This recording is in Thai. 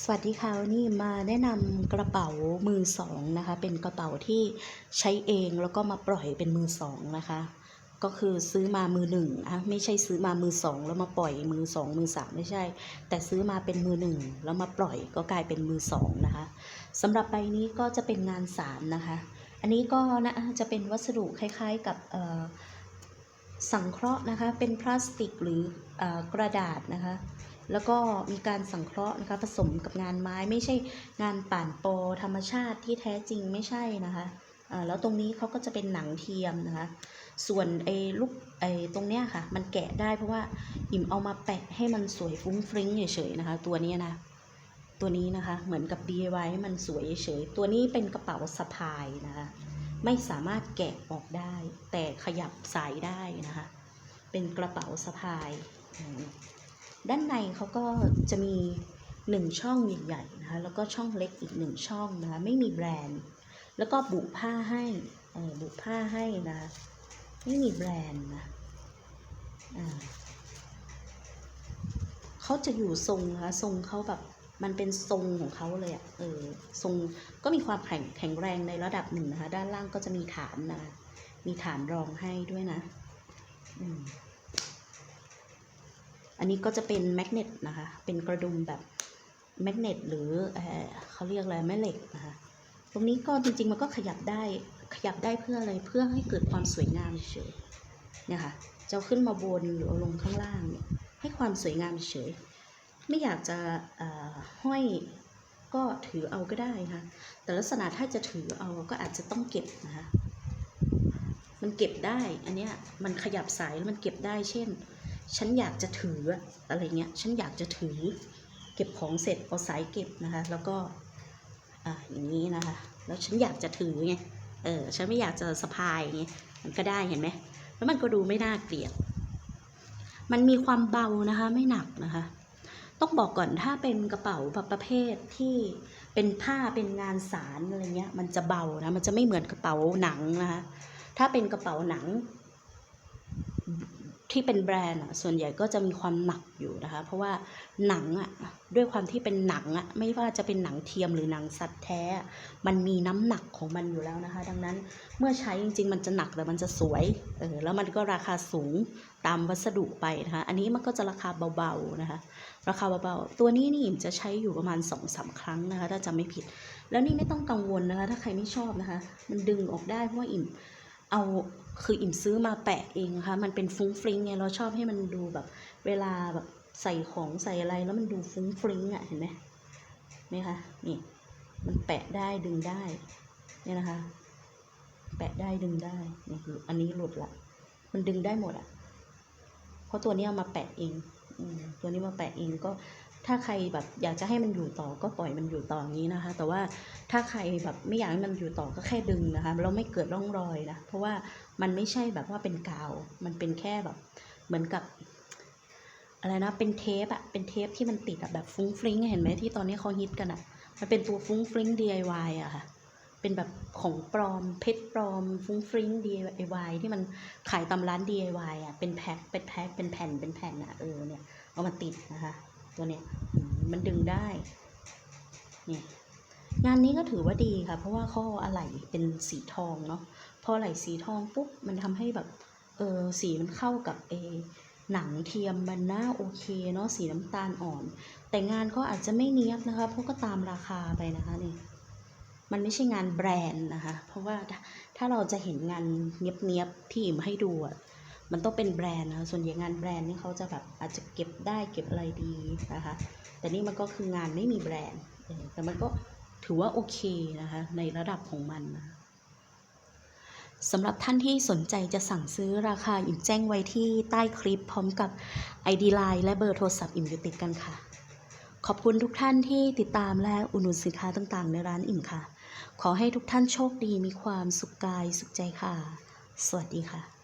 สวัสดีค่ะวันนี้มาแนะนำกระเป๋ามือสองนะคะ เป็นกระเป๋าที่ใช้เองแล้วก็มาปล่อยเป็นมือสองนะคะ ก็คือซื้อมามือหนึ่งอะไม่ใช่ซื้อมามือสองแล้วมาปล่อยมือสองมือสามไม่ใช่ แต่ซื้อมาเป็นมือหนึ่งแล้วมาปล่อยก็กลายเป็นมือสองนะคะสำหรับใบนี้ก็จะเป็นงานสารนะคะ อันนี้ก็นะจะเป็นวัสดุคล้ายๆกับสังเคราะห์นะคะ เป็นพลาสติกหรืออกระดาษนะคะ แล้วก็มีการสังเคราะห์นะคะผสมกับงานไม้ไม่ใช่งานป่านโปธรรมชาติที่แท้จริงไม่ใช่นะคะแล้วตรงนี้เขาก็จะเป็นหนังเทียมนะคะ ส่วนไอ้ลูกไอ้ตรงเนี้ยค่ะ มันแกะได้เพราะว่าอิ่มเอามาแปะให้มันสวยฟุ้งฟริ้งเฉยๆนะคะ ตัวนี้นะ ตัวนี้นะคะเหมือนกับ DIY ให้มันสวยเฉยๆตัวนี้เป็นกระเป๋าสะพายนะคะ ไม่สามารถแกะออกได้ แต่ขยับสายได้นะคะ เป็นกระเป๋าสะพายอ ด้านในเขาก็จะมีหนึ่งช่องใหญ่ๆนะคะแล้วก็ช่องเล็กอีกหนึ่งช่องนะคะไม่มีแบรนด์ แล้วก็บุผ้าให้บุผ้าให้นะไม่มีแบรนด์นะเขาจะอยู่ทรงนะคะทรงเขาแบบมันเป็นทรงของเขาเลยอะ่ะเออทรงก็มีความแข็งแข็งแรงในระดับหนึ่งนะคะ ด้านล่างก็จะมีฐานนะคะมีฐานรองให้ด้วยนะ อืม อันนี้ก็จะเป็นแมกเนตนะคะ เป็นกระดุมแบบแมกเนตหรือเออเขาเรียกอะไรแม่เหล็กนะคะ ตรงนี้ก็จริงๆมันก็ขยับได้ขยับได้เพื่ออะไรเพื่อให้เกิดความสวยงามเฉยๆเนี่ยค่ะจะเอาขึ้นมาบนหรือเอาลงข้างล่างเนี่ยให้ความสวยงามเฉย ไม่อยากจะห้อยก็ถือเอาก็ได้นะคะแต่ลักษณะถ้าจะถือเอาก็อาจจะต้องเก็บนะคะมันเก็บได้อันเนี้ยมันขยับสายแล้วมันเก็บได้เช่น ฉันอยากจะถืออะไรเงี้ย ฉันอยากจะถือ เก็บของเสร็จเอาสายเก็บนะคะ แล้วก็อ่าอย่างนี้นะคะ แล้วฉันอยากจะถือไง เออ ฉันไม่อยากจะสะพายไงมันก็ได้เห็นไหม แล้วมันก็ดูไม่น่าเกลียด มันมีความเบานะคะ ไม่หนักนะคะ ต้องบอกก่อนถ้าเป็นกระเป๋าแบบประเภทที่เป็นผ้าเป็นงานสารอะไรเงี้ย มันจะเบานะ มันจะไม่เหมือนกระเป๋าหนังนะคะ ถ้าเป็นกระเป๋าหนัง ที่เป็นแบรนด์ส่วนใหญ่ก็จะมีความหนักอยู่นะคะ เพราะว่าหนังอะด้วยความที่เป็นหนังอะไม่ว่าจะเป็นหนังเทียมหรือหนังสัตว์แท้ มันมีน้ำหนักของมันอยู่แล้วนะคะ ดังนั้นเมื่อใช้จริง ๆ มันจะหนักแต่มันจะสวยเออแล้วมันก็ราคาสูงตามวัสดุไปนะคะ อันนี้มันก็จะราคาเบาๆนะคะ ราคาเบาๆตัวนี้นี่อิ่มจะใช้อยู่ประมาณ2อสาครั้งนะคะ ถ้าจำไม่ผิด แล้วนี่ไม่ต้องกังวลนะคะ ถ้าใครไม่ชอบนะคะ มันดึงออกได้เพราะว่าอิ่ม เอาคืออิ่มซื้อมาแปะเองนะคะ มันเป็นฟุ้งฟริ้งไงเราชอบให้มันดูแบบ เวลาแบบใส่ของใส่อะไรแล้วมันดูฟุ้งฟริ้งอะเห็นไหมไหมคะนี่มันแปะได้ดึงได้เนี่ยนะคะ แปะได้ดึงได้นี่อันนี้หลุดละมันดึงได้หมดอะเพราะตัวนี้เอามาแปะเองอตัวนี้มาแปะเองก็ ถ้าใครแบบอยากจะให้มันอยู่ต่อก็ปล่อยมันอยู่ต่ออย่างนี้นะคะ แต่ว่าถ้าใครแบบไม่อยากให้มันอยู่ต่อก็แค่ดึงนะคะแล้วไม่เกิดร่องรอยนะเพราะว่ามันไม่ใช่แบบว่าเป็นกาว มันเป็นแค่แบบเหมือนกับอะไรนะเป็นเทปอะเป็นเทปที่มันติดอะแบบฟุ้งฟริ้งเห็นไหมที่ตอนนี้เขาฮิตกันอะมันเป็นตัวฟุ้งฟริ้ง DIY อะค่ะเป็นแบบของปลอมเพชรปลอม ฟุ้งฟริ้ง DIY ที่มันขายตามร้าน DIY อะเป็นแพ็คเป็นแพ็คเป็นแผ่นเป็นแผ่นอะเออเนี่ยเอามาติดนะคะ ตัวเนี้ยมันดึงได้เนี่ยงานนี้ก็ถือว่าดีค่ะ เพราะว่าขาเออะไหล่เป็นสีทองเนาะพออะไหล่สีทองปุ๊บมันทำให้แบบเออสีมันเข้ากับเอหนังเทียมมันน่าโอเคเนาะสีน้ำตาลอ่อน แต่งานก็อาจจะไม่เนี้ยบนะคะเพราะก็ตามราคาไปนะคะนี่มันไม่ใช่งานแบรนด์นะคะ เพราะว่าถ้าเราจะเห็นงานเนียบๆที่อิ่มให้ดูอะ มันต้องเป็นแบรนด์นะคะส่วนใหญ่งานแบรนด์นี่เขาจะแบบอาจจะเก็บได้เก็บอะไรดีนะคะ แต่นี่มันก็คืองานไม่มีแบรนด์แต่มันก็ถือว่าโอเคนะคะ ในระดับของมันนะสำหรับท่านที่สนใจจะสั่งซื้อราคาอิ่มแจ้งไว้ที่ใต้คลิปพร้อมกับ ID Line และเบอร์โทรศัพท์อิ่มอยู่ติดกันค่ะ ขอบคุณทุกท่านที่ติดตามและอุดหนุนสินค้าต่างๆ ในร้านอิ่มค่ะ ขอให้ทุกท่านโชคดีมีความสุขกายสุขใจค่ะ สวัสดีค่ะ